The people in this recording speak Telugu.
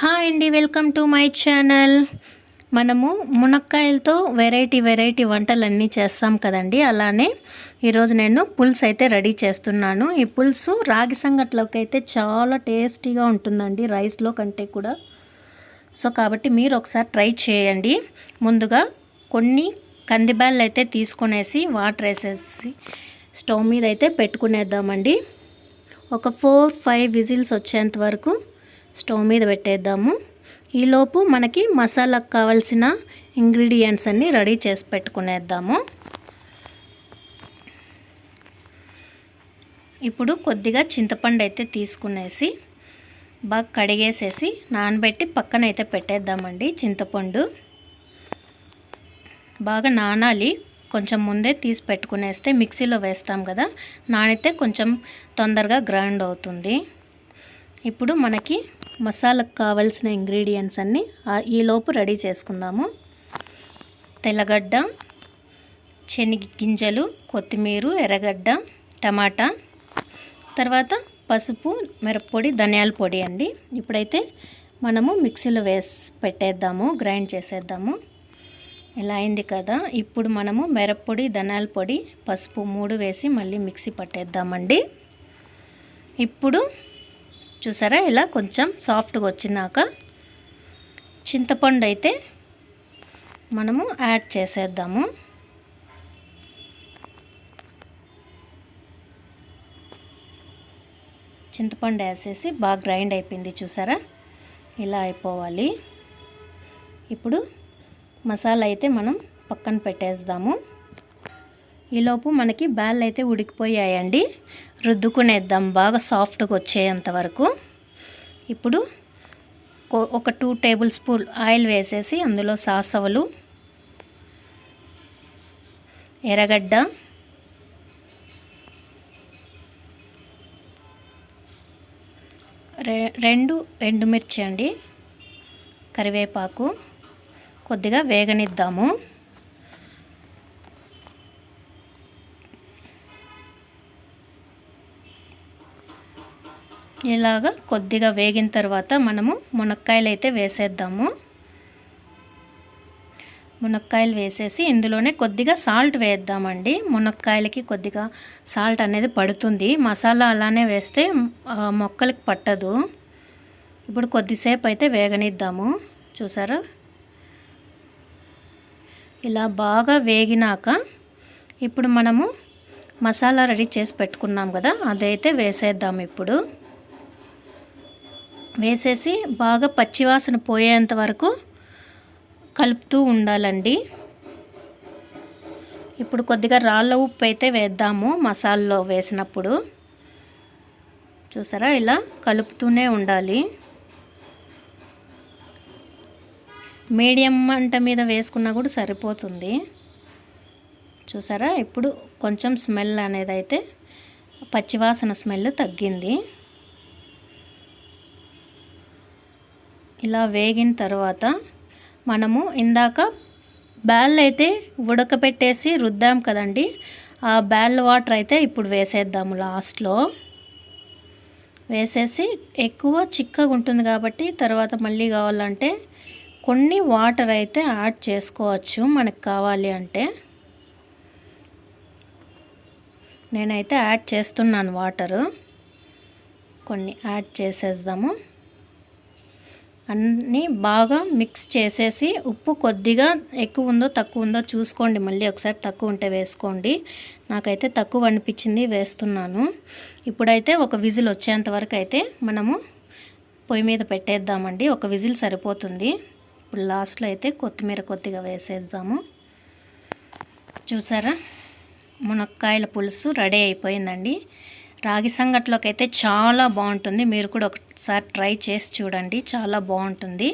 హాయ్ అండి వెల్కమ్ టు మై ఛానల్. మనము మునక్కాయలతో వెరైటీ వెరైటీ వంటలన్నీ చేస్తాం కదండి అలానే ఈరోజు నేను పులుసు అయితే రెడీ చేస్తున్నాను. ఈ పులుసు రాగి సంగట్లోకి అయితే చాలా టేస్టీగా ఉంటుందండి రైస్లో కంటే కూడా. సో కాబట్టి మీరు ఒకసారి ట్రై చేయండి. ముందుగా కొన్ని కందిబ్యాళ్ళు అయితే తీసుకునేసి వాటర్ వేసేసి స్టవ్ మీద అయితే పెట్టుకునేద్దామండి. ఒక ఫోర్ ఫైవ్ విజిల్స్ వచ్చేంత వరకు స్టవ్ మీద పెట్టేద్దాము. ఈలోపు మనకి మసాలాకు కావాల్సిన ఇంగ్రీడియంట్స్ అన్నీ రెడీ చేసి పెట్టుకునేద్దాము. ఇప్పుడు కొద్దిగా చింతపండు అయితే తీసుకునేసి బాగా కడిగేసేసి నానబెట్టి పక్కన అయితే పెట్టేద్దామండి చింతపండు. బాగా నానాలి కొంచెం ముందే తీసి పెట్టుకునేస్తే మిక్సీలో వేస్తాం కదా నానితే కొంచెం తొందరగా గ్రైండ్ అవుతుంది. ఇప్పుడు మనకి మసాలాకు కావలసిన ఇంగ్రీడియంట్స్ అన్నీ ఈలోపు రెడీ చేసుకుందాము. తెల్లగడ్డ శనగ గింజలు కొత్తిమీర ఎర్రగడ్డ టమాటా తర్వాత పసుపు మిరప్పొడి ధనియాల పొడి అండి. ఇప్పుడైతే మనము మిక్సీలో వేసి పెట్టేద్దాము గ్రైండ్ చేసేద్దాము. ఇలా అయింది కదా. ఇప్పుడు మనము మిరప్పొడి ధనియాల పొడి పసుపు మూడు వేసి మళ్ళీ మిక్సీ పట్టేద్దామండి. ఇప్పుడు చూసారా? ఇలా కొంచెం సాఫ్ట్గా వచ్చినాక చింతపండు అయితే మనము యాడ్ చేసేద్దాము. చింతపండు వేసేసి బాగా గ్రైండ్ అయిపోయింది చూసారా? ఇలా అయిపోవాలి. ఇప్పుడు మసాలా అయితే మనం పక్కన పెట్టేద్దాము. ఈలోపు మనకి బ్యాల్ అయితే ఉడికిపోయాయండి. రుద్దుకునేద్దాం. బాగా సాఫ్ట్గా వచ్చేంత వరకు ఇప్పుడు ఒక టూ టేబుల్ స్పూన్ ఆయిల్ వేసేసి అందులో సాసవలు ఎర్రగడ్డ రెండు ఎండుమిర్చి అండి కరివేపాకు కొద్దిగా వేగనిద్దాము. ఇలాగా కొద్దిగా వేగిన తర్వాత మనము మునక్కాయలు అయితే వేసేద్దాము. మునక్కాయలు వేసేసి ఇందులోనే కొద్దిగా సాల్ట్ వేద్దామండి. మునక్కాయలకి కొద్దిగా సాల్ట్ అనేది పడుతుంది. మసాలా అలానే వేస్తే మొక్కలకి పట్టదు. ఇప్పుడు కొద్దిసేపు అయితే వేగనిద్దాము. చూసారా? ఇలా బాగా వేగినాక ఇప్పుడు మనము మసాలా రెడీ చేసి పెట్టుకున్నాం కదా అదైతే వేసేద్దాం ఇప్పుడు. వేసేసి బాగా పచ్చివాసన పోయేంత వరకు కలుపుతూ ఉండాలండి. ఇప్పుడు కొద్దిగా రాళ్ళ ఉప్పు అయితే వేద్దాము మసాలలో వేసినప్పుడు. చూసారా? ఇలా కలుపుతూనే ఉండాలి. మీడియం మంట మీద వేసుకున్నా కూడా సరిపోతుంది. చూసారా? ఇప్పుడు కొంచెం స్మెల్ అనేది అయితే పచ్చివాసన స్మెల్ తగ్గింది. ఇలా వేగిన తర్వాత మనము ఇందాక బ్యాల్ అయితే ఉడకపెట్టేసి రుద్దాం కదండి ఆ బ్యాల్ వాటర్ అయితే ఇప్పుడు వేసేద్దాము లాస్ట్లో. వేసేసి ఎక్కువ చిక్కగా ఉంటుంది కాబట్టి తర్వాత మళ్ళీ కావాలంటే కొన్ని వాటర్ అయితే యాడ్ చేసుకోవచ్చు మనకు కావాలి అంటే. నేనైతే యాడ్ చేస్తున్నాను వాటరు. కొన్ని యాడ్ చేసేద్దాము. అన్నీ బాగా మిక్స్ చేసేసి ఉప్పు కొద్దిగా ఎక్కువ ఉందో తక్కువ ఉందో చూసుకోండి. మళ్ళీ ఒకసారి తక్కువ ఉంటే వేసుకోండి. నాకైతే తక్కువ అనిపించింది వేస్తున్నాను. ఇప్పుడైతే ఒక విజిల్ వచ్చేంత వరకు అయితే మనము పొయ్యి మీద పెట్టేద్దామండి. ఒక విజిల్ సరిపోతుంది. ఇప్పుడు లాస్ట్లో అయితే కొత్తిమీర కొద్దిగా వేసేద్దాము. చూసారా? మునక్కాయల పులుసు రెడీ అయిపోయిందండి. రాగి సంగట్లోకి అయితే చాలా బాగుంటుంది. మీరు కూడా ఒకసారి ట్రై చేసి చూడండి. చాలా బాగుంటుంది.